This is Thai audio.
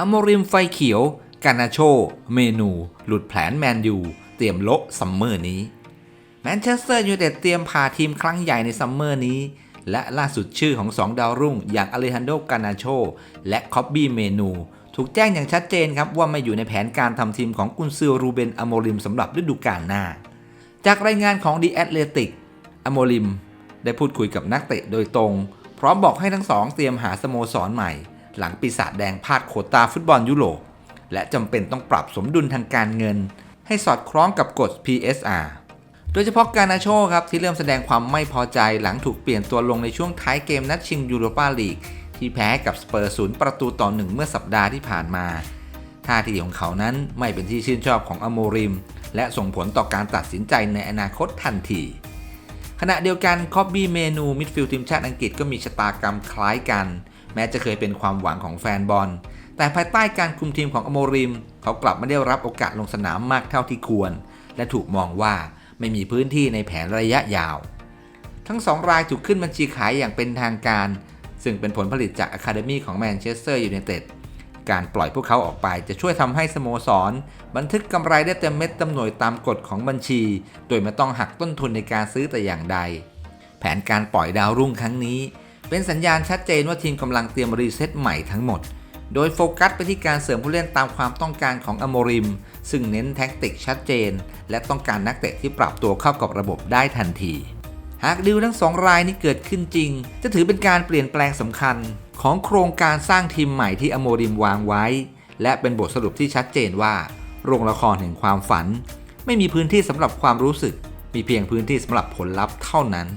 อโมริมไฟเขียว กานาโช เมนู หลุดแผนแมนยู เตรียมโละซัมเมอร์นี้ แมนเชสเตอร์ยูไนเต็ดเตรียมพาทีมครั้งใหญ่ในซัมเมอร์นี้ และล่าสุดชื่อของ 2 ดาวรุ่ง อย่างอเลฮันโด กานาโช และคอบบี้ เมนู ถูกแจ้งอย่างชัดเจนครับว่าไม่อยู่ในแผนการทำทีมของกุนซือรูเบนอโมริมสำหรับฤดูกาลหน้า จากรายงานของ The Athletic อโมริมได้พูดคุยกับนักเตะโดยตรง พร้อมบอกให้ทั้งสองเตรียมหาสโมสรใหม่ หลังปีศาจแดงพลาดโคตาฟุตบอลยุโรปและจำเป็นต้องปรับสมดุลทางการเงิน ให้สอดคล้องกับกฎ PSR โดยเฉพาะการนาโชครับที่เริ่มแสดงความไม่พอใจหลังถูกเปลี่ยนตัวลงในช่วงท้ายเกมนัดชิงยูโรปาลีกที่แพ้กับสเปอร์ศูนย์ประตูต่อหนึ่งเมื่อสัปดาห์ที่ผ่านมา ท่าทีของเขานั้นไม่เป็นที่ชื่นชอบของอโมริม และส่งผลต่อการตัดสินใจในอนาคตทันที ขณะเดียวกันคอบบี้เมนูมิดฟิลด์ทีมชาติอังกฤษก็มีชะตากรรมคล้ายกัน แม้จะเคยเป็นความหวังของแฟนบอล แต่ภายใต้การคุมทีมของอโมริม เขากลับไม่ได้รับโอกาสลงสนามมากเท่าที่ควร และถูกมองว่าไม่มีพื้นที่ในแผนระยะยาว ทั้งสองรายถูกขึ้นบัญชีขายอย่างเป็นทางการ ซึ่งเป็นผลผลิตจากอะคาเดมีของแมนเชสเตอร์ยูไนเต็ดการปล่อยพวกเขาออกไปจะช่วยทำให้สโมสร บันทึกกำไรได้เต็มเม็ดเต็มหน่วยตามกฎของบัญชี โดยไม่ต้องหักต้นทุนในการซื้อแต่อย่างใด แผนการปล่อยดาวรุ่งครั้งนี้ เป็นสัญญาณชัดเจนว่าทีมกำลังเตรียมรีเซ็ตใหม่ทั้งหมด โดยโฟกัสไปที่การเสริมผู้เล่นตามความต้องการของอโมริม ซึ่งเน้นแท็กติกชัดเจน และต้องการนักเตะที่ปรับตัวเข้ากับระบบได้ทันที หากดีลทั้งสองรายนี้เกิดขึ้นจริง จะถือเป็นการเปลี่ยนแปลงสำคัญ ของโครงการสร้างทีมใหม่ที่อโมริมวางไว้ และเป็นบทสรุปที่ชัดเจนว่า โรงละครแห่งความฝัน ไม่มีพื้นที่สำหรับความรู้สึก มีเพียงพื้นที่สำหรับผลลัพธ์เท่านั้น